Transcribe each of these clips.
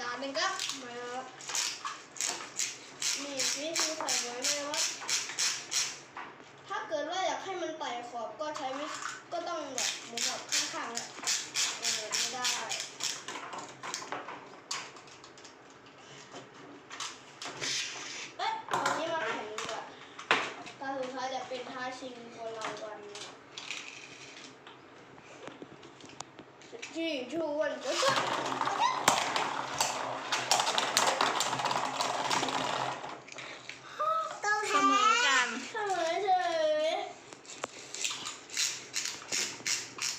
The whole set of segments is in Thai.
ตาหนึ่งก็มาครับนี่วิธีใส่ไว้ไหมว่าถ้าเกิดว่าอยากให้มันไต่ขอบก็ใช้วิก็ต้องแบบหมุนแบบข้างๆอะเออไม่ได้เอ๊ะตอนนี้มาแข่งดีกว่าตาสุดท้ายจะเป็นท้าชิงคนเราวันนะที่ชูวันก็จะ ต้อง เส แพ้ มอกัน ทำไมเฉย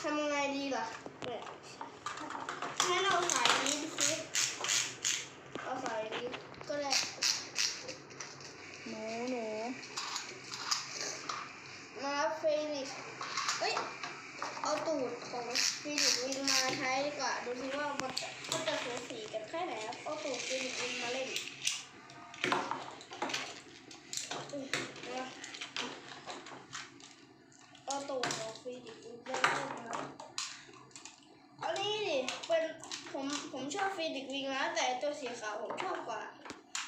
ทำยั งไงดีล่ะเนี่ยให้เราสายนี้ดิสิเอาสายนี้ก็ได้หนูหนูมาเฟนิกซ์เอ้ย เอาตูดของฟีนิกซ์วิ่งมาใช้ดีกว่า ดูสิว่ามันจะมันจะสูสีกันแค่ไหนครับเอาตูดฟีนิกซ์วิงมาเล่นอุ๊ยนะเอาตูดของฟีนิกซ์วิงมาเล่นนะเอานี่ดิเป็นผมผมชอบ ฟีนิกซ์วิงนะแต่ตัวสีขาวผมชอบกว่า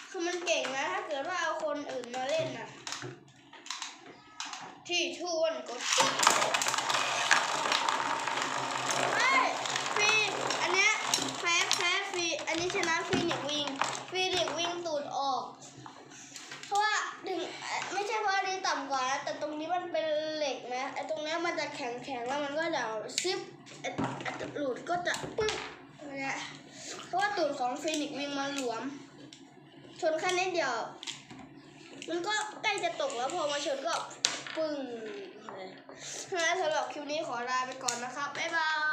คือมันเก่งนะถ้าเกิดว่าเอาคนอื่นมาเล่นน่ะที่ทวนกดไม่ฟี อันเนี้ยแพ้แพ้ฟี อันนี้ชนะฟีนิกวิ่งฟีนิกวิ่งตูดออก เพราะว่าถึงไม่ใช่เพราะอันนี้ต่ำกว่านะแต่ตรงนี้มันเป็นเหล็กนะไอ้ตรงนี้มันจะแข็งแข็งแล้วมันก็จะซิปหลุดก็จะปึ๊บเนี่ยเพราะว่าตู ดของฟินิกซ์วิ่งมาหลวม ชนแค่นิดเดียว มันก็ใกล้จะตกแล้วพอมาชนก็ปึ้งเลยงั้นสำหรับคลิปนี้ขอลาไปก่อนนะครับ บ๊ายบาย